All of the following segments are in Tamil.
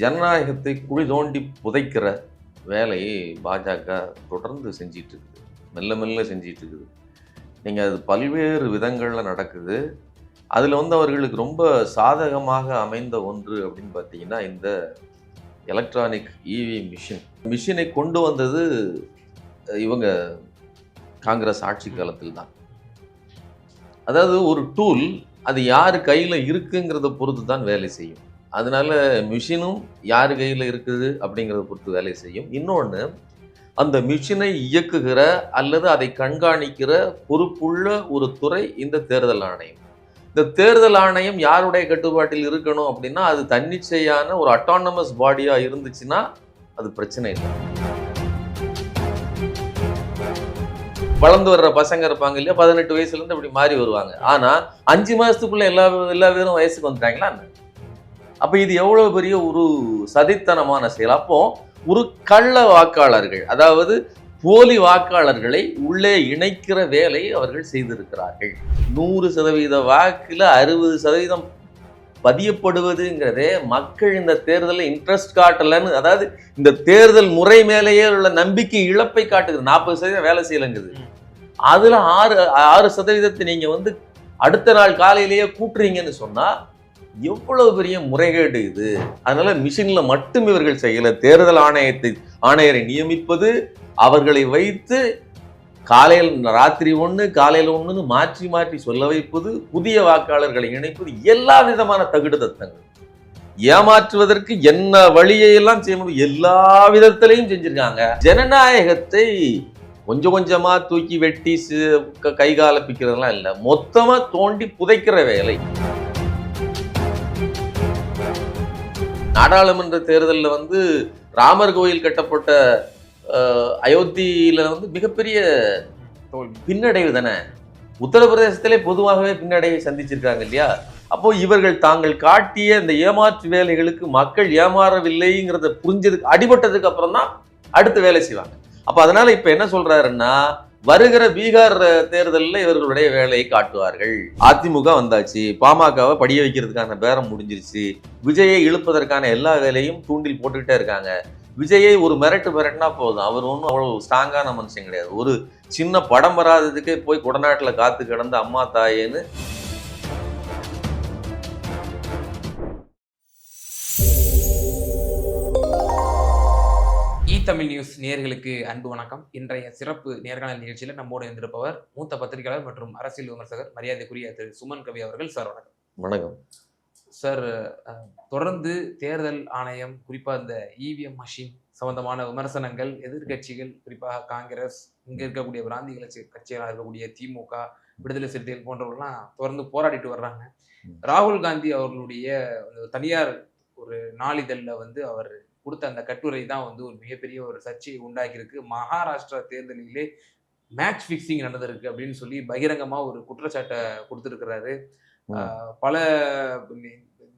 ஜனநாயகத்தை குழி தோண்டி புதைக்கிற வேலையை பாஜக தொடர்ந்து செஞ்சிட்டு இருக்குது மெல்ல மெல்ல செஞ்சிட்டு இருக்குது நீங்கள் அது பல்வேறு விதங்களில் நடக்குது. அதில் வந்து அவர்களுக்கு ரொம்ப சாதகமாக அமைந்த ஒன்று அப்படின்னு பார்த்தீங்கன்னா இந்த எலக்ட்ரானிக் இவி மிஷின். மிஷினை கொண்டு வந்தது இவங்க காங்கிரஸ் ஆட்சி காலத்தில் தான் அதாவது ஒரு டூல் அது யார் கையில் இருக்குங்கிறத பொறுத்து தான் வேலை செய்யும். அதனால மிஷினும் யார் கையில் இருக்குது அப்படிங்கிறத பொறுத்து வேலை செய்யும். இன்னொன்று அந்த மிஷினை இயக்குகிற அல்லது அதை கண்காணிக்கிற பொறுப்புள்ள ஒரு துறை இந்த தேர்தல் ஆணையம். இந்த தேர்தல் ஆணையம் யாருடைய கட்டுப்பாட்டில் இருக்கணும் அப்படின்னா அது தன்னிச்சையான ஒரு அட்டானமஸ் பாடியாக இருந்துச்சுன்னா அது பிரச்சனை இல்லை. வளர்ந்து வர்ற பசங்க இருப்பாங்க இல்லையா? பதினெட்டு வயசுலேருந்து அப்படி இப்படி மாறி வருவாங்க. ஆனால் அஞ்சு மாதத்துக்குள்ளே எல்லா எல்லா பேரும் வயசுக்கு வந்துட்டாங்களா என்ன? அப்போ இது எவ்வளோ பெரிய ஒரு சதித்தனமான செயல்? அப்போ ஒரு கள்ள வாக்காளர்கள் அதாவது போலி வாக்காளர்களை உள்ளே இணைக்கிற வேலையை அவர்கள் செய்திருக்கிறார்கள். நூறு சதவீத வாக்கில் அறுபது சதவீதம் பதியப்படுவதுங்கிறதே மக்கள் இந்த தேர்தலில் இன்ட்ரெஸ்ட் காட்டலன்னு அதாவது இந்த தேர்தல் முறை மேலேயே உள்ள நம்பிக்கை இழப்பை காட்டுது. நாற்பது சதவீதம் வேலை செய்யலைங்குது. அதில் ஆறு ஆறு சதவீதத்தை நீங்கள் வந்து அடுத்த நாள் காலையிலேயே கூட்டுறீங்கன்னு சொன்னால் எவ்வளவு பெரிய முறைகேடு இது? அதனால மிஷின்ல மட்டும் இவர்கள் செய்யல. தேர்தல் ஆணையத்தை ஆணையரை நியமிப்பது அவர்களை வைத்து காலையில் ராத்திரி ஒன்று காலையில் ஒன்றுன்னு மாற்றி மாற்றி சொல்ல வைப்பது புதிய வாக்காளர்களை இணைப்பது எல்லா விதமான தகுடு தத்தங்கள். ஏமாற்றுவதற்கு என்ன வழியெல்லாம் செய்ய முடியும்? எல்லா விதத்திலையும் செஞ்சிருக்காங்க. ஜனநாயகத்தை கொஞ்சம் கொஞ்சமாக தூக்கி வெட்டி க- கை கால பிக்கிறதெல்லாம் இல்லை. மொத்தமாக தோண்டி புதைக்கிற வேலை. நாடாளுமன்ற தேர்தலில் வந்து ராமர் கோயில் கட்டப்பட்ட அயோத்தியில வந்து மிகப்பெரிய பின்னடைவு தானே? உத்தரப்பிரதேசத்திலே பொதுவாகவே பின்னடைவை சந்திச்சிருக்காங்க இல்லையா? அப்போ இவர்கள் தாங்கள் காட்டிய இந்த ஏமாற்று வேலைகளுக்கு மக்கள் ஏமாறவில்லைங்கிறத புரிஞ்சதுக்கு அடிபட்டதுக்கு அப்புறம் தான் அடுத்த வேலை செய்வாங்க. அப்ப அதனால இப்ப என்ன சொல்றாருன்னா வருகிற பீகார் தேர்தலில் இவர்களுடைய வேலையை காட்டுவார்கள். அதிமுக வந்தாச்சு பாமகவை படிய வைக்கிறதுக்கான பேரம் முடிஞ்சிருச்சு விஜயை இழுப்பதற்கான எல்லா வேலையும் தூண்டில் போட்டுக்கிட்டே இருக்காங்க. விஜயை ஒரு மிரட்டு மிரட்டினா போதும் அவர் ஒன்றும் அவ்வளோ ஸ்ட்ராங்கான மனுஷன் கிடையாது. ஒரு சின்ன படம் வராததுக்கே போய் குடநாட்டில் காத்து கிடந்த அம்மா தாயேன்னு தமிழ் நியூஸ் நேயர்களுக்கு அன்பு வணக்கம். இன்றைய சிறப்பு நேர்காணல் நிகழ்ச்சியில் நம்மோடு இருந்திருப்பவர் மூத்த பத்திரிகையாளர் மற்றும் அரசியல் விமர்சகர் மரியாதைக்குரிய திரு சுமன் கவி அவர்கள். சார் வணக்கம். வணக்கம். சார் தொடர்ந்து தேர்தல் ஆணையம் குறிப்பாக இந்த இவிஎம் மஷின் சம்பந்தமான விமர்சனங்கள் எதிர்க்கட்சிகள் குறிப்பாக காங்கிரஸ் இங்க இருக்கக்கூடிய பிராந்திய கட்சி கட்சிகளாக இருக்கக்கூடிய திமுக விடுதலை சிறுத்தைகள் போன்றவர்கள்லாம் தொடர்ந்து போராடிட்டு வர்றாங்க. ராகுல் காந்தி அவர்களுடைய தனியார் ஒரு நாளிதழில் வந்து அவர் கொடுத்த அந்த கட்டுரை தான் வந்து ஒரு மிகப்பெரிய ஒரு சர்ச்சையை உண்டாக்கியிருக்கு. மகாராஷ்டிரா தேர்தலிலே மேட்ச் ஃபிக்ஸிங் நடந்திருக்கு அப்படின்னு சொல்லி பகிரங்கமா ஒரு குற்றச்சாட்டை கொடுத்துருக்கிறாரு. பல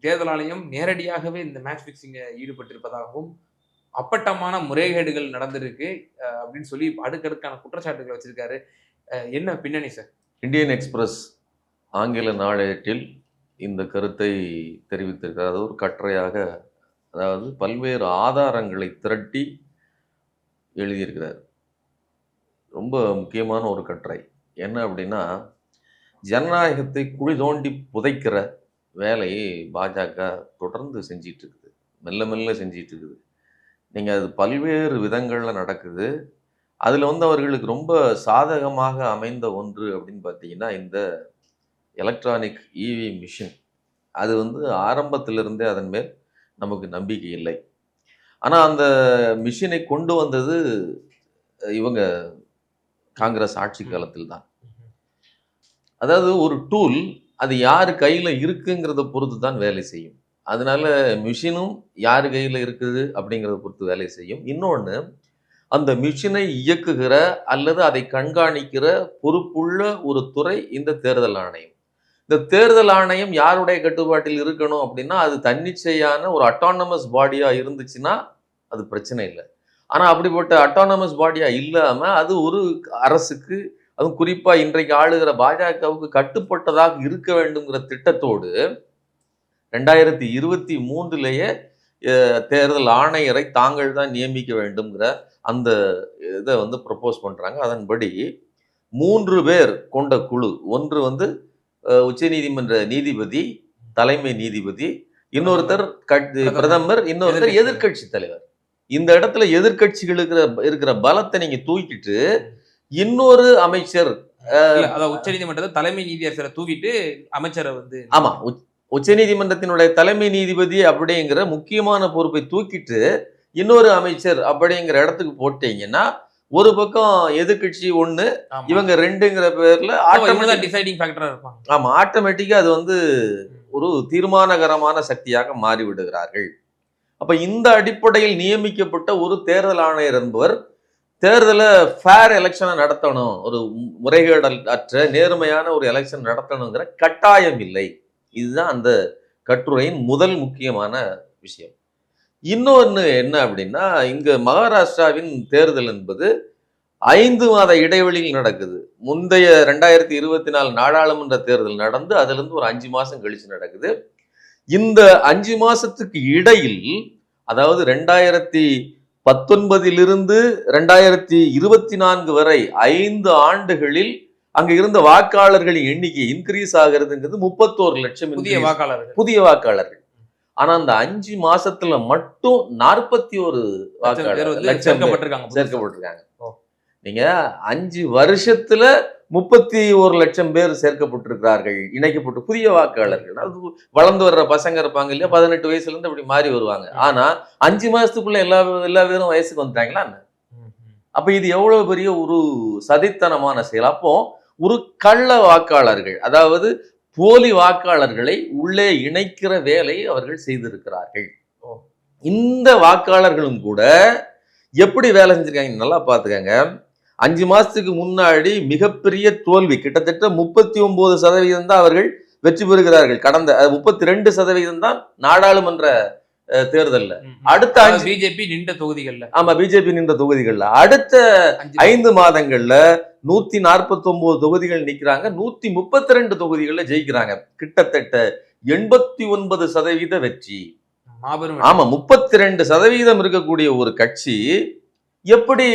தேர்தல் ஆணையம் நேரடியாகவே இந்த மேட்ச் ஃபிக்ஸிங்க ஈடுபட்டிருப்பதாகவும் அப்பட்டமான முறைகேடுகள் நடந்திருக்கு அப்படின்னு சொல்லி அடுக்கடுக்கான குற்றச்சாட்டுகளை வச்சிருக்காரு. என்ன பின்னணி சார்? இந்தியன் எக்ஸ்பிரஸ் ஆங்கில நாளேட்டில் இந்த கருத்தை தெரிவித்திருக்கிறார். அது ஒரு கட்டுரையாக அதாவது பல்வேறு ஆதாரங்களை திரட்டி எழுதியிருக்கிறார். ரொம்ப முக்கியமான ஒரு கட்டுரை. என்ன அப்படின்னா ஜனநாயகத்தை குழி தோண்டி புதைக்கிற வேலையை பாஜக தொடர்ந்து செஞ்சிட்டு இருக்குது மெல்ல மெல்ல செஞ்சிட்டு இருக்குது நீங்கள் அது பல்வேறு விதங்களில் நடக்குது. அதில் வந்து அவர்களுக்கு ரொம்ப சாதகமாக அமைந்த ஒன்று அப்படின்னு பார்த்தீங்கன்னா இந்த எலக்ட்ரானிக் இவி மிஷின். அது வந்து ஆரம்பத்திலிருந்தே அதன் மேல் நமக்கு நம்பிக்கை இல்லை. ஆனால் அந்த மிஷினை கொண்டு வந்தது இவங்க காங்கிரஸ் ஆட்சி காலத்தில் தான் அதாவது ஒரு டூல் அது யார் கையில் இருக்குங்கிறத பொறுத்து தான் வேலை செய்யும். அதனால மிஷினும் யார் கையில் இருக்குது அப்படிங்கிறத பொறுத்து வேலை செய்யும். இன்னொன்று அந்த மிஷினை இயக்குகிற அல்லது அதை கண்காணிக்கிற பொறுப்புள்ள ஒரு துறை இந்த தேர்தல் ஆணையம். இந்த தேர்தல் ஆணையம் யாருடைய கட்டுப்பாட்டில் இருக்கணும் அப்படின்னா அது தன்னிச்சையான ஒரு அட்டானமஸ் பாடியாக இருந்துச்சுன்னா அது பிரச்சனை இல்லை. ஆனால் அப்படிப்பட்ட அட்டானமஸ் பாடியாக இல்லாமல் அது ஒரு அரசுக்கு அதுவும் குறிப்பாக இன்றைக்கு ஆளுகிற பாஜகவுக்கு கட்டுப்பட்டதாக இருக்க வேண்டுங்கிற திட்டத்தோடு ரெண்டாயிரத்தி இருபத்தி மூன்றுலேயே தேர்தல் ஆணையரை தாங்கள் தான் நியமிக்க வேண்டும்ங்கிற அந்த இதை வந்து ப்ரப்போஸ் பண்ணுறாங்க அதன்படி மூன்று பேர் கொண்ட குழு ஒன்று வந்து உச்சநீதிமன்ற நீதிபதி தலைமை நீதிபதி இன்னொருத்தர் பிரதமர். இன்னொருத்தர் எதிர்க்கட்சி எதிர்க்கட்சி தலைவர் இந்த இடத்துல எதிர்க்கட்சிகளுக்கு இருக்கிற இருக்கிற பலத்தை நீங்க தூக்கிட்டு இன்னொரு அமைச்சர் இல்ல அதான் உச்சநீதிமன்றத்தை தலைமை நீதியரசரை தூக்கிட்டு அமைச்சரை வந்து ஆமா உச்- உச்சநீதிமன்றத்தினுடைய தலைமை நீதிபதி அப்படிங்கிற முக்கியமான பொறுப்பை தூக்கிட்டு இன்னொரு அமைச்சர் அப்படிங்கிற இடத்துக்கு போட்டீங்கன்னா ஒரு பக்கம் எதிர்க்கட்சி ஒண்ணு ஆமா. இவங்க ரெண்டுங்கிற பேர்ல டிசைடிங் ஃபேக்டரா இருப்பாங்க. ஆமா ஆட்டோமேட்டிக்கா அது வந்து ஒரு தீர்மானகரமான சக்தியாக மாறிவிடுகிறார்கள். அப்ப இந்த அடிப்படையில் நியமிக்கப்பட்ட ஒரு தேர்தல் ஆணையர் என்பவர் தேர்தலை ஃபேர் எலெக்ஷனை நடத்தணும் ஒரு முறைகேடல் அற்ற நேர்மையான ஒரு எலெக்ஷன் நடத்தணுங்கிற கட்டாயம் இல்லை. இதுதான் அந்த கட்டுரையின் முதல் முக்கியமான விஷயம். இன்னொன்று என்ன அப்படின்னா இங்க மகாராஷ்டிராவின் தேர்தல் என்பது ஐந்து மாத இடைவெளியில் நடக்குது. முந்தைய ரெண்டாயிரத்தி இருபத்தி நாலு நாடாளுமன்ற தேர்தல் நடந்து அதுல இருந்து ஒரு அஞ்சு மாசம் கழிச்சு நடக்குது. இந்த அஞ்சு மாசத்துக்கு இடையில் அதாவது ரெண்டாயிரத்தி பத்தொன்பதிலிருந்து ரெண்டாயிரத்தி இருபத்தி நான்கு வரை ஐந்து ஆண்டுகளில் அங்க இருந்த வாக்காளர்களின் எண்ணிக்கை இன்க்ரீஸ் ஆகிறதுங்கிறது முப்பத்தோரு லட்சம் புதிய. வாக்காளர்கள். புதிய வாக்காளர்கள். ஆனா அந்த அஞ்சு மாசத்துல மட்டும் நாற்பத்தி ஒரு லட்சம் சேர்க்கப்பட்டிருக்காங்க. நீங்க அஞ்சு வருஷத்துல முப்பத்தி ஒரு லட்சம் பேர் சேர்க்கப்பட்டிருக்கிறார்கள். இணைக்கப்பட்டு புதிய வாக்காளர்கள். அது வளர்ந்து வர்ற பசங்க இருப்பாங்க இல்லையா? பதினெட்டு வயசுல இருந்து அப்படி மாறி வருவாங்க. ஆனா அஞ்சு மாசத்துக்குள்ள எல்லா எல்லா பேரும் வயசுக்கு வந்துட்டாங்களா. அப்ப இது எவ்வளவு பெரிய ஒரு சதித்தனமான செயல். அப்போ ஒரு கள்ள வாக்காளர்கள் அதாவது போலி வாக்காளர்களை உள்ளே இணைக்கிற வேலையை அவர்கள் செய்திருக்கிறார்கள். இந்த வாக்காளர்களும் கூட எப்படி வேலை செஞ்சிருக்காங்க நல்லா பாத்துக்கங்க அஞ்சு மாசத்துக்கு முன்னாடி மிகப்பெரிய தோல்வி கிட்டத்தட்ட முப்பத்தி ஒன்பது சதவீதம் தான் அவர்கள் வெற்றி பெறுகிறார்கள். கடந்த முப்பத்தி ரெண்டு சதவீதம் தான் நாடாளுமன்ற தேர்தல்ல. அடுத்த பிஜேபி நின்ற தொகுதிகள்ல. ஆமா பிஜேபி நின்ற தொகுதிகள்ல. அடுத்த ஐந்து மாதங்கள்ல நூத்தி நாற்பத்தி ஒன்பது தொகுதிகள் நிக்கிறாங்க. நூத்தி முப்பத்தி ரெண்டு தொகுதிகள்ல ஜெயிக்கிறாங்க. கிட்டத்தட்ட எண்பத்தி ஒன்பது சதவீத வெற்றி. மாபெரும் ஆமா முப்பத்தி ரெண்டு சதவீதம் இருக்கக்கூடிய ஒரு கட்சி எப்படி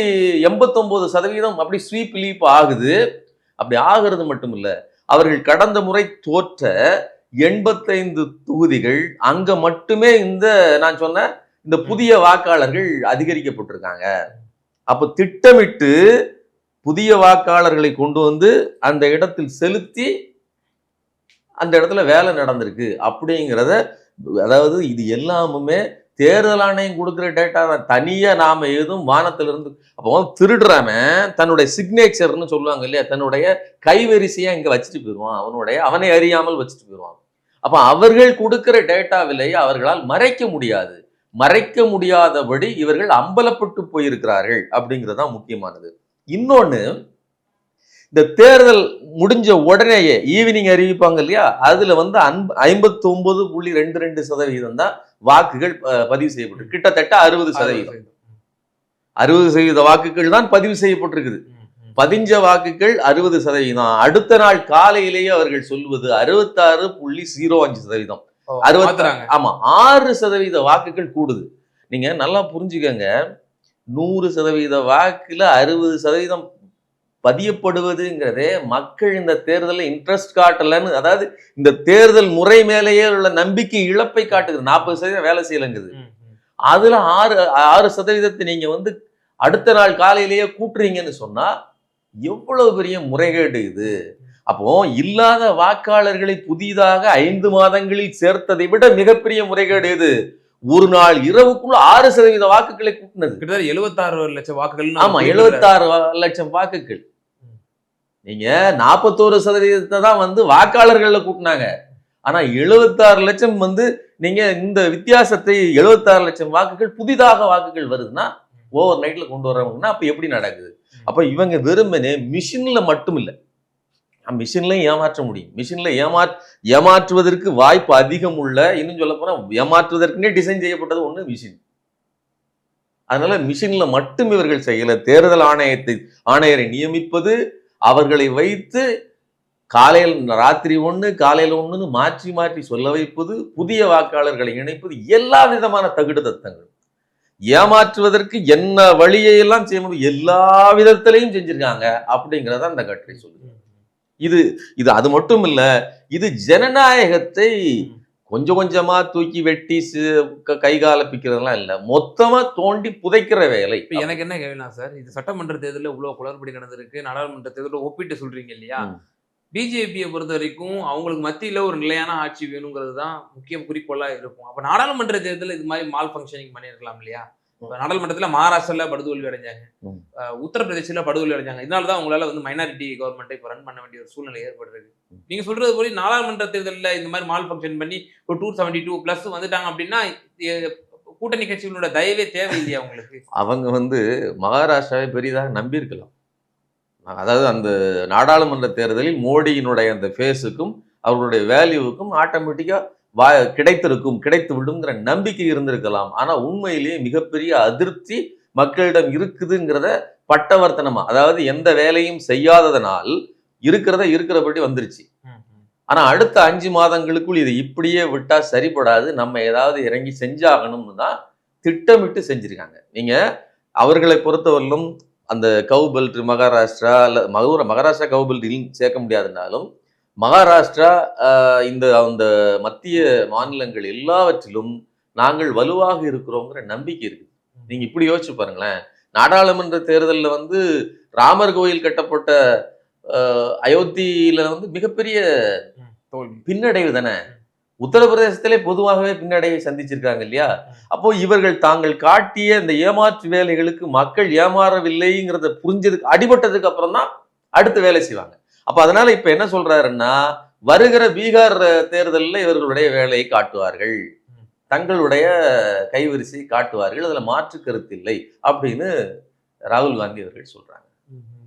எண்பத்தொன்பது சதவீதம் அப்படி ஸ்வீப் லீப் ஆகுது? அப்படி ஆகிறது மட்டும் இல்ல அவர்கள் கடந்த முறை தோற்ற எண்பத்தைந்து தொகுதிகள் அங்க மட்டுமே இந்த நான் சொன்ன இந்த புதிய வாக்காளர்கள் அதிகரிக்கப்பட்டிருக்காங்க. அப்ப திட்டமிட்டு புதிய வாக்காளர்களை கொண்டு வந்து அந்த இடத்தில் செலுத்தி அந்த இடத்துல வேலை நடந்திருக்கு அப்படிங்கிறத அதாவது இது எல்லாமுமே தேர்தல் ஆணையம் கொடுக்குற டேட்டா தான். தனியா நாம எதுவும் வானத்துல இருந்து அப்போ திருடுறாம தன்னுடைய சிக்னேச்சர்னு சொல்லுவாங்க இல்லையா தன்னுடைய கைவரிசையா இங்க வச்சுட்டு போயிடுவான். அவனுடைய அவனை அறியாமல் வச்சுட்டு போயிடுவான். அப்ப அவர்கள் கொடுக்கிற டேட்டாவிலே அவர்களால் மறைக்க முடியாது. மறைக்க முடியாதபடி இவர்கள் அம்பலப்பட்டு போயிருக்கிறார்கள் அப்படிங்கிறது தான் முக்கியமானது. இன்னொன்னு இந்த தேர்தல் முடிஞ்ச உடனேயே ஈவினிங் அறிவிப்பாங்க இல்லையா? அதுல வந்து ஐம்பத்தி ஒன்பது புள்ளி ரெண்டு ரெண்டு சதவீதம் தான் வாக்குகள் பதிவு செய்யப்பட்டு கிட்டத்தட்ட அறுபது சதவீதம். அறுபது சதவீத வாக்குகள் தான் பதிவு செய்யப்பட்டிருக்குது. பதிஞ்ச வாக்குகள் அறுபது சதவீதம். அடுத்த நாள் காலையிலேயே அவர்கள் சொல்வது அறுபத்தாறு புள்ளி ஜீரோ அஞ்சு சதவீதம். அறுபத்தி- ஆமா ஆறு சதவீத வாக்குகள் கூடுது. நீங்க நல்லா புரிஞ்சுக்கங்க. நூறு சதவீத வாக்குல அறுபது சதவீதம் பதியப்படுவதுங்கிறதே மக்கள் இந்த தேர்தலில் இன்ட்ரெஸ்ட் காட்டலன்னு அதாவது இந்த தேர்தல் முறை மேலேயே உள்ள நம்பிக்கை இழப்பை காட்டுது. நாற்பது சதவீதம் வேலை செய்யலங்குது. அதுல ஆறு ஆறு சதவீதத்தை நீங்க வந்து அடுத்த நாள் காலையிலேயே கூட்டுறீங்கன்னு சொன்னா எவ்வளவு பெரிய முறைகேடு இது? அப்போ இல்லாத வாக்காளர்களை புதிதாக ஐந்து மாதங்களில் சேர்த்ததை விட மிகப்பெரிய முறைகேடு இது ஒரு நாள் இரவுக்குள்ள ஆறு சதவீத வாக்குகளை கூட்டினது. கிட்டத்தட்ட எழுபத்தாறு லட்சம் வாக்குகள் ஆமா எழுபத்தாறு லட்சம் வாக்குகள். நீங்க நாற்பத்தோரு சதவீதத்தை தான் வந்து வாக்காளர்கள்ல கூட்டினாங்க. ஆனா எழுபத்தாறு லட்சம் வந்து நீங்க இந்த வித்தியாசத்தை எழுபத்தாறு லட்சம் வாக்குகள் புதிதாக வாக்குகள் வருதுன்னா ஓவர் நைட்ல கொண்டு வர்றவங்கன்னா அப்ப எப்படி நடக்குது? அப்போ இவங்க வெறுமனே மிஷின்ல மட்டும் இல்லை மிஷின்லையும் ஏமாற்ற முடியும். மிஷின்ல ஏமா ஏமாற்றுவதற்கு வாய்ப்பு அதிகம் உள்ள இன்னும் சொல்ல போனா ஏமாற்றுவதற்குனே டிசைன் செய்யப்பட்டது ஒன்று மிஷின். அதனால மிஷின்ல மட்டும் இவர்கள் செய்யல. தேர்தல் ஆணையத்தை ஆணையரை நியமிப்பது அவர்களை வைத்து காலையில் ராத்திரி ஒன்று காலையில ஒன்றுன்னு மாற்றி மாற்றி சொல்ல வைப்பது புதிய வாக்காளர்களை இணைப்பது எல்லா விதமான தகுடு தத்தங்கள். ஏமாற்றுவதற்கு என்ன வழியை எல்லாம் செய்ய முடியும்? எல்லா விதத்திலையும் செஞ்சிருக்காங்க அப்படிங்கிறத அந்த கட்டுரை சொல்லுது. இது இது அது மட்டும் இல்ல இது ஜனநாயகத்தை கொஞ்சம் கொஞ்சமா தூக்கி வெட்டி சி- க- கை கால பிக்கிறதெல்லாம் இல்ல. மொத்தமா தோண்டி புதைக்கிற வேலை. இப்ப எனக்கு என்ன கேள்வினா சார் இது சட்டமன்ற தேர்தலில் இவ்வளவு குளறுபடி நடந்திருக்கு நாடாளுமன்ற தேர்தலில் ஒப்பிட்டு சொல்றீங்க இல்லையா. பிஜேபியை பொறுத்த வரைக்கும் அவங்களுக்கு மத்தியில ஒரு நிலையான ஆட்சி வேணுங்கிறது தான் முக்கிய குறிக்கோளா இருக்கும். அப்ப நாடாளுமன்ற தேர்தலில் இது மாதிரி மால் ஃபங்க்ஷனிங் பண்ணியிருக்கலாம் இல்லையா? இப்ப நாடாளுமன்றத்துல மகாராஷ்டிரால படுதோல்வி அடைஞ்சாங்க. உத்தரப்பிரதேசில படுதோல்வி அடைஞ்சாங்க. இதனால தான் உங்களால வந்து மைனாரிட்டி கவர்மெண்ட்டை இப்போ ரன் பண்ண வேண்டிய ஒரு சூழ்நிலை ஏற்படுறது நீங்க சொல்றது போல நாடாளுமன்ற தேர்தலில் இந்த மாதிரி மால் ஃபங்க்ஷன் பண்ணி ஒரு டூ செவன்டி டூ பிளஸ் வந்துட்டாங்க அப்படின்னா கூட்டணி கட்சிகளோட தயவே தேவையில்லையா உங்களுக்கு அவங்க வந்து மகாராஷ்டிராவை பெரிதாக நம்பியிருக்கலாம். அதாவது அந்த நாடாளுமன்ற தேர்தலில் மோடியினுடைய அந்த ஃபேஸுக்கும் அவர்களுடைய வேல்யூவுக்கும் ஆட்டோமேட்டிக்கா வா கிடைத்திருக்கும் கிடைத்து விடுங்கிற நம்பிக்கை இருந்திருக்கலாம். ஆனா உண்மையிலேயே மிகப்பெரிய அதிருப்தி மக்களிடம் இருக்குதுங்கிறத பட்டவர்த்தனமா அதாவது எந்த வேலையும் செய்யாததனால் இருக்கிறத இருக்கிறபடி வந்துருச்சு. ஆனா அடுத்த அஞ்சு மாதங்களுக்குள் இதை இப்படியே விட்டா சரிப்படாது நம்ம ஏதாவது இறங்கி செஞ்சாகணும்னு தான் திட்டமிட்டு செஞ்சிருக்காங்க. நீங்க அவர்களை பொறுத்தவரையிலும் அந்த கவு பெல்ட் மகாராஷ்டிரா அல்ல மகூர மகாராஷ்டிரா கவு பெல்ட் சேர்க்க முடியாதுனாலும் மகாராஷ்டிரா இந்த அந்த மத்திய மாநிலங்கள் எல்லாவற்றிலும் நாங்கள் வலுவாக இருக்கிறோங்கிற நம்பிக்கை இருக்கு. நீங்க இப்படி யோசிச்சு பாருங்களேன். நாடாளுமன்ற தேர்தலில் வந்து ராமர் கோயில் கட்டப்பட்ட அயோத்தியில வந்து மிகப்பெரிய பின்னடைவு தானே? உத்தரப்பிரதேசத்திலே பொதுவாகவே பின்னடைவை சந்திச்சிருக்காங்க இல்லையா? அப்போ இவர்கள் தாங்கள் காட்டிய இந்த ஏமாற்று வேலைகளுக்கு மக்கள் ஏமாறவில்லைங்கிறத புரிஞ்சதுக்கு அடிபட்டதுக்கு அப்புறம் தான் அடுத்த வேலை செய்வாங்க. அப்ப அதனால இப்ப என்ன சொல்றாருன்னா வருகிற பீகார் தேர்தலில் இவர்களுடைய வேலையை காட்டுவார்கள். தங்களுடைய கைவரிசை காட்டுவார்கள். அதுல மாற்று கருத்து இல்லை அப்படின்னு ராகுல் காந்தி அவர்கள் சொல்றாங்க.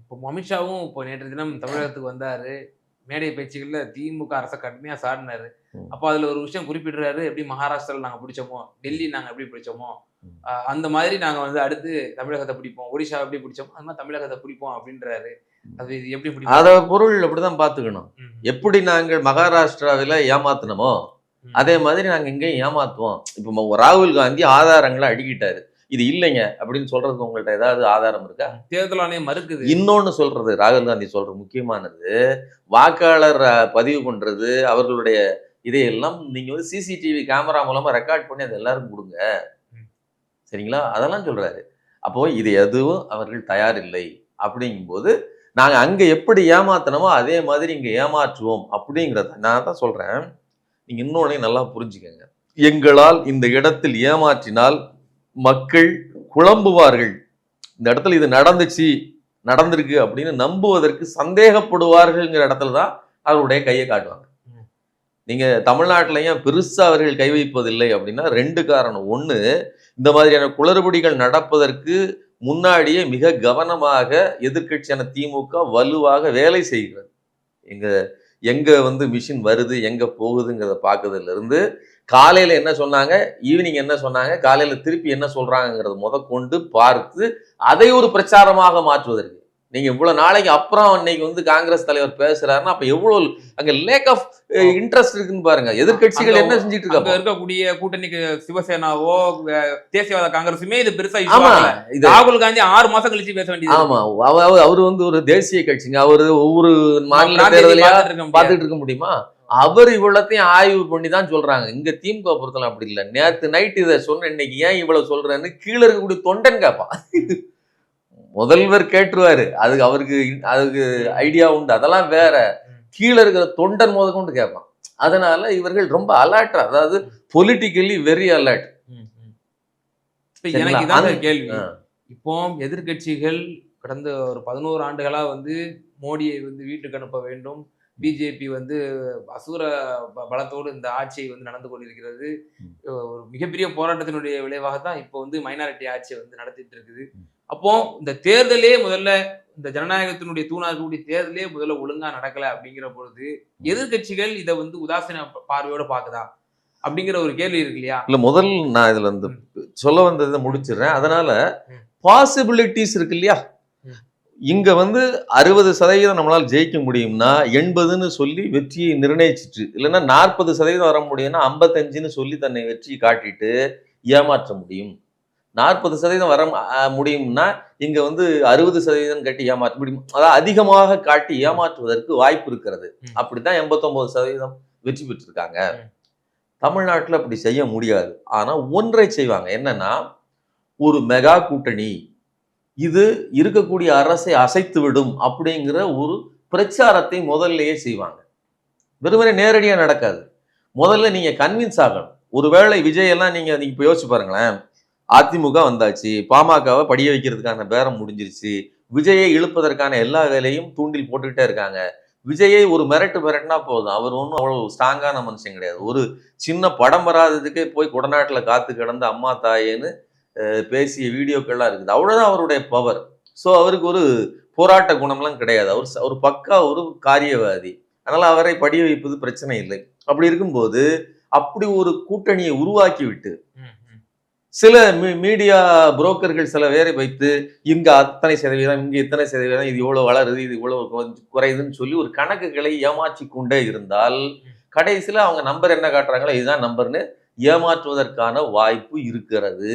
இப்போ அமித்ஷாவும் இப்போ நேற்று தினம் தமிழகத்துக்கு வந்தாரு. மேடை பேச்சுகள்ல திமுக அரசை கடுமையா சாடினாரு. அப்போ அதுல ஒரு விஷயம் குறிப்பிடுறாரு எப்படி மகாராஷ்டிரால நாங்க பிடிச்சோமோ டெல்லி நாங்க எப்படி பிடிச்சோமோ அந்த மாதிரி நாங்க வந்து அடுத்து தமிழகத்தை பிடிப்போம் ஒடிஷா எப்படி பிடிச்சோமோ அந்த மாதிரி தமிழகத்தை பிடிப்போம் அப்படின்றாரு. அது இது எப்படி பிடிப்போம்? அத பொருள் அப்படிதான் பாத்துக்கணும் ம். எப்படி நாங்கள் மகாராஷ்டிராவில ஏமாத்தினமோ. அதே மாதிரி நாங்க இங்கேயும் ஏமாத்துவோம். இப்போ ராகுல் காந்தி ஆதாரங்களை அடுக்கிட்டாரு. இது இல்லைங்க அப்படின்னு சொல்றதுக்கு உங்கள்ட்ட ஏதாவது ஆதாரம் இருக்கா? தேர்தல் ஆணையம் மறுக்குது. இன்னொன்னு சொல்றது ராகுல் காந்தி சொல்றது முக்கியமானது வாக்காளர் பதிவு பண்றது அவர்களுடைய இதையெல்லாம் நீங்க வந்து சிசிடிவி கேமரா மூலமா ரெக்கார்ட் பண்ணி அது எல்லாரும் கொடுங்க. சரிங்களா? அதெல்லாம் சொல்றாரு. அப்போ இது எதுவும் அவர்கள் தயாரில்லை. அப்படிங்கும்போது நாங்க அங்க எப்படி ஏமாத்தினமோ அதே மாதிரி இங்க ஏமாற்றுவோம் அப்படிங்கிறத நான் தான் சொல்றேன். நீங்க இன்னொன்னையும் நல்லா புரிஞ்சுக்கங்க. எங்களால் இந்த இடத்தில் ஏமாற்றினால் மக்கள் குழம்புவார்கள். இந்த இடத்துல இது நடந்துச்சு நடந்திருக்கு அப்படின்னு நம்புவதற்கு சந்தேகப்படுவார்கள்ங்கிற இடத்துல தான் அவருடைய கையை காட்டுவாங்க. நீங்கள் நீங்க தமிழ்நாட்டுல ஏன் பெருசா அவர்கள் கை வைப்பதில்லை அப்படின்னா ரெண்டு காரணம். ஒண்ணு இந்த மாதிரியான குளறுபடிகள் நடப்பதற்கு முன்னாடியே மிக கவனமாக எதிர்க்கட்சியான திமுக வலுவாக வேலை செய்கிறது. எங்க எங்கே வந்து மிஷின் வருது எங்கே போகுதுங்கிறத பார்க்கறதுலேருந்து காலையில் என்ன சொன்னாங்க? ஈவினிங் என்ன சொன்னாங்க? காலையில் திருப்பி என்ன சொல்கிறாங்கிறத முத கொண்டு பார்த்து அதை ஒரு பிரச்சாரமாக மாற்றுவதற்கு. நீங்க இவ்வளவு நாளைக்கு அப்புறம் இன்னைக்கு வந்து காங்கிரஸ் தலைவர் பேசுறாருன்னா அப்ப எவ்வளவு அங்க லேக் ஆஃப் இன்ட்ரெஸ்ட் இருக்குன்னு பாருங்க. எதிர்க்கட்சிகள் அங்க- என்ன செஞ்சுட்டு இருக்காங்க இருக்கக்கூடிய கூட்டணிக்கு சிவசேனாவோ தேசியவாத காங்கிரசுமே இது பெருசா ஆமா. இது ராகுல் காந்தி ஆறு மாசம் கழிச்சு பேச வேண்டியது ஆமா அவ- அவ- அவரு வந்து ஒரு தேசிய கட்சிங்க. அவரு ஒவ்வொரு மாநில பிராந்தியத்தை தேர்தலையா பார்த்துட்டு இருக்க முடியாது. பார்த்துட்டு இருக்க முடியுமா? அவர் இவ்வளத்தையும் ஆய்வு பண்ணி தான் சொல்றாங்க. இங்க திமுக பொறுத்தலாம் அப்படி இல்லை. நேத்து நைட் இதை சொன்ன இன்னைக்கு ஏன் இவ்வளவு சொல்றேன்னு கீழே இருக்கக்கூடிய தொண்டன் கேட்பான் முதல்வர் கேட்டுருவாரு. அதுக்கு அவருக்கு அதுக்கு ஐடியா உண்டு. அதெல்லாம் வேற. கீழே இருக்கிற தொண்டன் முத கொண்டு கேட்பான் அதனால இவர்கள் ரொம்ப அலர்ட் அதாவது பொலிட்டிக்கலி வெரி அலர்ட் எனக்கு? இதான் கேள்வி. இப்போ எதிர்க்கட்சிகள் கடந்த ஒரு பதினோரு ஆண்டுகளா வந்து மோடியை வந்து வீட்டுக்கு அனுப்ப வேண்டும். பிஜேபி வந்து அசுர பலத்தோடு இந்த ஆட்சியை வந்து நடந்து கொண்டிருக்கிறது. ஒரு மிகப்பெரிய போராட்டத்தினுடைய விளைவாக தான் இப்போ வந்து மைனாரிட்டி ஆட்சியை வந்து நடத்திட்டு இருக்குது. அப்போ இந்த தேர்தலே முதல்ல இந்த ஜனநாயகத்தினுடைய தூணா இருக்கக்கூடிய தேர்தலே முதல்ல ஒழுங்கா நடக்கல அப்படிங்கிற பொழுது எதிர்க்கட்சிகள் இதை வந்து உதாசீன பார்வையோட பாக்குதா அப்படிங்கிற ஒரு கேள்வி இருக்கு இல்லையா? இல்ல முதல் நான் இதுல இந்த சொல்ல வந்ததை முடிச்சிடுறேன். அதனால. பாசிபிலிட்டிஸ் இருக்கு இல்லையா. இங்க வந்து அறுபது சதவீதம் நம்மளால ஜெயிக்க முடியும்னா எண்பதுன்னு சொல்லி வெற்றியை நிர்ணயிச்சிட்டு இல்லைன்னா நாற்பது சதவீதம் வர முடியும்னா ஐம்பத்தஞ்சுன்னு சொல்லி தன்னை வெற்றி காட்டிட்டு ஏமாற்ற முடியும். நாற்பது சதவீதம் வர முடியும்னா இங்க வந்து அறுபது சதவீதம் கட்டி ஏமாற்ற முடியும். அதாவது அதிகமாக காட்டி ஏமாற்றுவதற்கு வாய்ப்பு இருக்கிறது. அப்படித்தான் எண்பத்தொன்பது சதவீதம் வெற்றி பெற்றிருக்காங்க. தமிழ்நாட்டுல அப்படி செய்ய முடியாது. ஆனா ஒன்றை செய்வாங்க. என்னன்னா ஒரு மெகா கூட்டணி. இது இருக்கக்கூடிய அரசை அசைத்து விடும் அப்படிங்கிற ஒரு பிரச்சாரத்தை முதல்லயே செய்வாங்க. வெறுமனே நேரடியா நடக்காது. முதல்ல நீங்க கன்வின்ஸ் ஆகணும். ஒருவேளை விஜய் எல்லாம் நீங்க நீங்க இப்ப யோசிச்சு பாருங்களேன். அதிமுக வந்தாச்சு பாமகவை படிய வைக்கிறதுக்கான பேரம் முடிஞ்சிருச்சு விஜயை இழுப்பதற்கான எல்லா வேலையும் தூண்டில் போட்டுக்கிட்டே இருக்காங்க. விஜயை ஒரு மிரட்டு மிரட்டினா போதும். அவர் ஒன்றும் அவ்வளோ ஸ்ட்ராங்கான மனுஷன் கிடையாது. ஒரு சின்ன படம் வராததுக்கே போய் குடநாட்டில் காத்து கிடந்த அம்மா தாயேன்னு பேசிய வீடியோக்கள்லாம் இருக்குது. அவ்வளோதான் அவருடைய பவர் ஸோ அவருக்கு ஒரு போராட்ட குணம்லாம் கிடையாது. அவர் ஒரு பக்கா ஒரு காரியவாதி. அதனால் அவரை படிய வைப்பது பிரச்சனை இல்லை. அப்படி இருக்கும்போது அப்படி ஒரு கூட்டணியை உருவாக்கி விட்டு சில மீ- மீடியா புரோக்கர்கள் சில பேரை வைத்து இங்கே அத்தனை சதவீதம் இங்கே இத்தனை சதவீதம் இது இவ்வளோ வளருது இது இவ்வளோ குறையுதுன்னு சொல்லி ஒரு கணக்குகளை ஏமாற்றி கொண்டே இருந்தால் கடைசியில் அவங்க நம்பர் என்ன காட்டுறாங்களோ இதுதான் நம்பர்னு ஏமாற்றுவதற்கான வாய்ப்பு இருக்கிறது.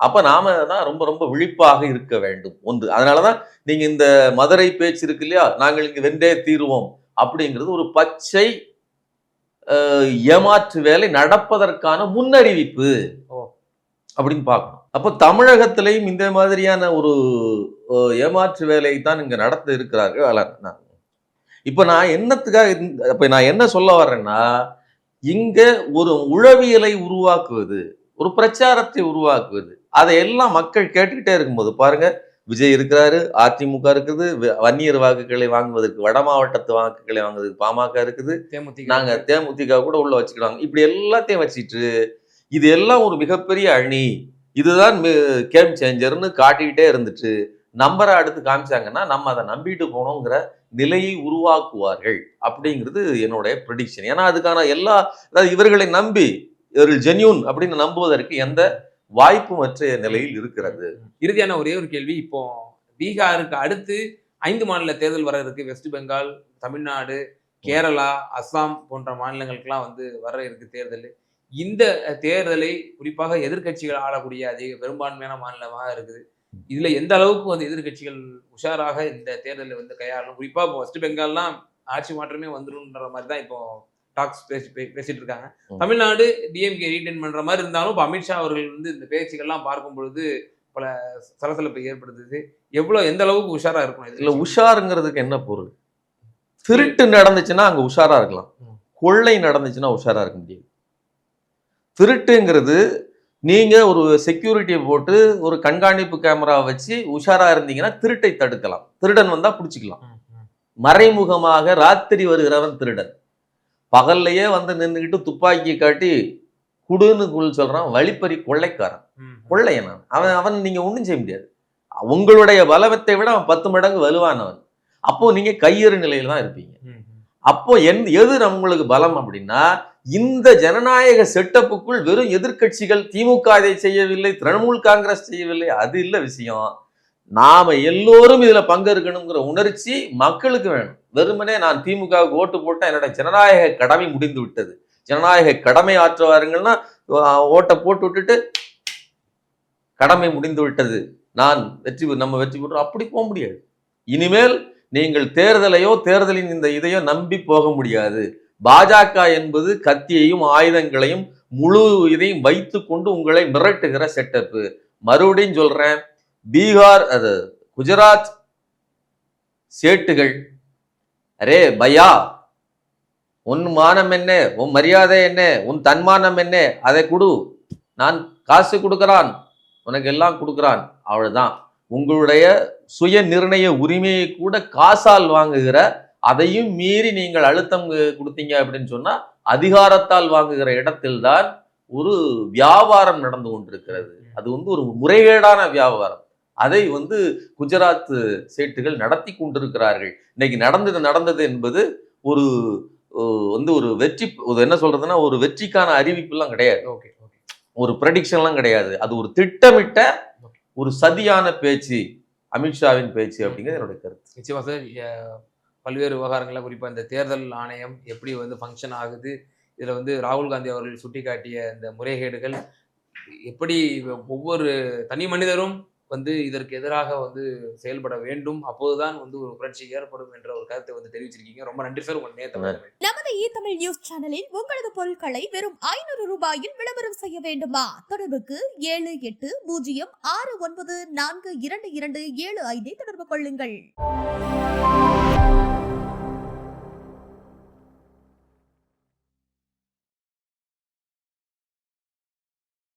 அப்போ நாம தான் ரொம்ப ரொம்ப விழிப்பாக இருக்க வேண்டும். ஒன்று அதனாலதான் நீங்கள் இந்த மதுரை பேச்சு இருக்கு இல்லையா நாங்கள் இங்கே வென்றே தீருவோம் அப்படிங்கிறது ஒரு பச்சை ஏமாற்று வேலை நடப்பதற்கான முன்னறிவிப்பு. அப்படின்னு பார்க்கணும். அப்போ தமிழகத்திலையும் இந்த மாதிரியான ஒரு ஏமாற்று வேலையை தான் இங்க நடத்த இருக்கிறார்கள் நான் இப்ப நான் என்னத்துக்காக அப்ப நான் என்ன சொல்ல வர்றேன்னா இங்க ஒரு உளவியலை உருவாக்குவது ஒரு பிரச்சாரத்தை உருவாக்குவது அதையெல்லாம் மக்கள் கேட்டுக்கிட்டே இருக்கும்போது பாருங்க விஜய் இருக்கிறாரு அதிமுக இருக்குது வன்னியர் வாக்குகளை வாங்குவதற்கு வட மாவட்டத்து வாக்குகளை வாங்குவதற்கு பாமக இருக்குது. தேமுதிக நாங்க தேமுதிக கூட உள்ள வச்சுக்கிடுவாங்க. இப்படி எல்லாத்தையும் வச்சுட்டு இது எல்லாம் ஒரு மிகப்பெரிய அணி. இதுதான் கேம் சேஞ்சர்னு காட்டிக்கிட்டே இருந்துச்சு. நம்பரை அடுத்து காமிச்சாங்கன்னா நம்ம அதை நம்பிட்டு போனோங்கிற நிலையை உருவாக்குவார்கள் அப்படிங்கிறது என்னுடைய ப்ரெடிக்ஷன் ஏன்னா அதுக்கான எல்லா அதாவது இவர்களை நம்பி இவர்கள் ஜென்யூன் அப்படின்னு நம்புவதற்கு எந்த வாய்ப்பும் அற்ற நிலையில் இருக்கிறது. இறுதியான ஒரே ஒரு கேள்வி இப்போ பீகாருக்கு அடுத்து ஐந்து மாநில தேர்தல் வர இருக்கு வெஸ்ட் பெங்கால் தமிழ்நாடு கேரளா அஸ்ஸாம் போன்ற மாநிலங்களுக்கெல்லாம் வந்து வர இருக்கு தேர்தல். இந்த தேர்தலை குறிப்பாக எதிர்க்கட்சிகள் ஆளக்கூடிய அதிக பெரும்பான்மையான மாநிலமாக இருக்குது. இதுல எந்த அளவுக்கு வந்து எதிர்க்கட்சிகள் உஷாராக இந்த தேர்தலை வந்து கையாளணும்? குறிப்பா இப்போ வெஸ்ட் பெங்கால்லாம் ஆட்சி மாற்றமே வந்துருன்ற மாதிரி தான் இப்போ டாக்ஸ் பேசி பேசிட்டு இருக்காங்க. தமிழ்நாடு டிஎம்கே ரீட்டைன் பண்ற மாதிரி இருந்தாலும் இப்போ அமித்ஷா அவர்கள் வந்து இந்த பேச்சுக்கள்லாம் பார்க்கும் பொழுது பல சலசலப்பை ஏற்படுத்துது. எவ்வளவு எந்த அளவுக்கு உஷாரா இருக்கணும் இல்ல உஷாருங்கிறதுக்கு என்ன பொருள்? திருட்டு நடந்துச்சுன்னா அங்க உஷாரா இருக்கலாம். கொள்ளை நடந்துச்சுன்னா உஷாரா இருக்க முடியாது. திருட்டுங்கிறது நீங்க ஒரு செக்யூரிட்டியை போட்டு ஒரு கண்காணிப்பு கேமரா வச்சு உஷாரா இருந்தீங்கன்னா திருட்டை தடுக்கலாம். திருடன் வந்தா பிடிச்சிக்கலாம். மறைமுகமாக ராத்திரி வருகிறவன் திருடன். பகல்லையே வந்து நின்றுக்கிட்டு துப்பாக்கியை காட்டி குடுன்னு குள் சொல்றான் வழிப்பறி கொள்ளைக்காரன். கொள்ளையன் அவன். அவன் அவன் நீங்க ஒண்ணும் செய்ய முடியாது. உங்களுடைய பலவத்தை விட அவன் பத்து மடங்கு வலுவானவன். அப்போ நீங்க கையறு நிலையில தான் இருப்பீங்க. அப்போ என் எது உங்களுக்கு பலம் அப்படின்னா இந்த ஜனநாயக செட்டப்புக்குள் வெறும் எதிர்க்கட்சிகள் திமுக இதை செய்யவில்லை திரிணாமுல் காங்கிரஸ் செய்யவில்லை அது இல்லை விஷயம். நாம எல்லோரும் இதுல பங்கெடுக்கணுங்கிற உணர்ச்சி மக்களுக்கு வேணும். வெறுமனே நான் திமுகவுக்கு ஓட்டு போட்டேன் என்னோட ஜனநாயக கடமை முடிந்து விட்டது. ஜனநாயக கடமை ஆற்றுவாருங்கன்னா ஓட்டை போட்டு விட்டுட்டு கடமை முடிந்து விட்டது. நான் வெற்றி நம்ம வெற்றி பெற்றோம் அப்படி போக முடியாது. இனிமேல் நீங்கள் தேர்தலையோ தேர்தலின் இந்த இதையோ நம்பி போக முடியாது. பாஜக என்பது கத்தியையும் ஆயுதங்களையும் முழு இதையும் வைத்து கொண்டு உங்களை மிரட்டுகிற செட்டப்பு மறுபடியும் சொல்றேன் பீகார் அது குஜராத் சேட்டுகள். அரே பையா உன் மானம் என்ன உன் மரியாதை என்ன உன் தன்மானம் என்ன அதை கொடு. நான் காசு கொடுக்கறான் உனக்கு எல்லாம் கொடுக்கறான் அவ்வளவுதான். உங்களுடைய சுய நிர்ணய உரிமையை கூட காசால் வாங்குகிற அதையும் மீறி நீங்கள் அழுத்தம் கொடுத்தீங்க அப்படின்னு சொன்னா அதிகாரத்தால் வாங்குகிற இடத்தில்தான் ஒரு வியாபாரம் நடந்து கொண்டிருக்கிறது. அது வந்து ஒரு முறைகேடான வியாபாரம். அதை வந்து குஜராத் சேட்டுகள் நடத்தி கொண்டிருக்கிறார்கள். இன்னைக்கு நடந்தது நடந்தது என்பது ஒரு வந்து ஒரு வெற்றி என்ன சொல்றதுன்னா ஒரு வெற்றிக்கான அறிவிப்புலாம் கிடையாது. ஓகே. ஒரு ப்ரெடிக்ஷன்லாம் கிடையாது. அது ஒரு திட்டமிட்ட ஒரு சதியான பேச்சு அமித்ஷாவின் பேச்சு அப்படிங்கிறது என்னுடைய கருத்து. நிச்சயமா சார் பல்வேறு விவகாரங்களில் குறிப்பாக இந்த தேர்தல் ஆணையம் எப்படி வந்து ஃபங்க்ஷன் ஆகுது இதில் வந்து ராகுல் காந்தி அவர்கள் சுட்டிக்காட்டிய இந்த முறைகேடுகள் எப்படி ஒவ்வொரு தனி மனிதரும் வந்து இதற்கு எதிராக வந்து செயல்பட வேண்டும் அப்போதுதான் வந்து ஒரு புரட்சி ஏற்படும் என்ற ஒரு கருத்தை வந்து தெரிவிச்சிருக்கீங்க. ரொம்ப நன்றி சார் உங்க நேரத்தை நமது இ தமிழ் நியூஸ் சேனலில் உங்களது பொருட்களை வெறும் ஐநூறு ரூபாயில் விளம்பரம் செய்ய வேண்டுமா? தொடர்புக்கு ஏழு எட்டு பூஜ்ஜியம் ஆறு ஒன்பது நான்கு இரண்டு இரண்டு ஏழு ஐந்தை தொடர்பு கொள்ளுங்கள்.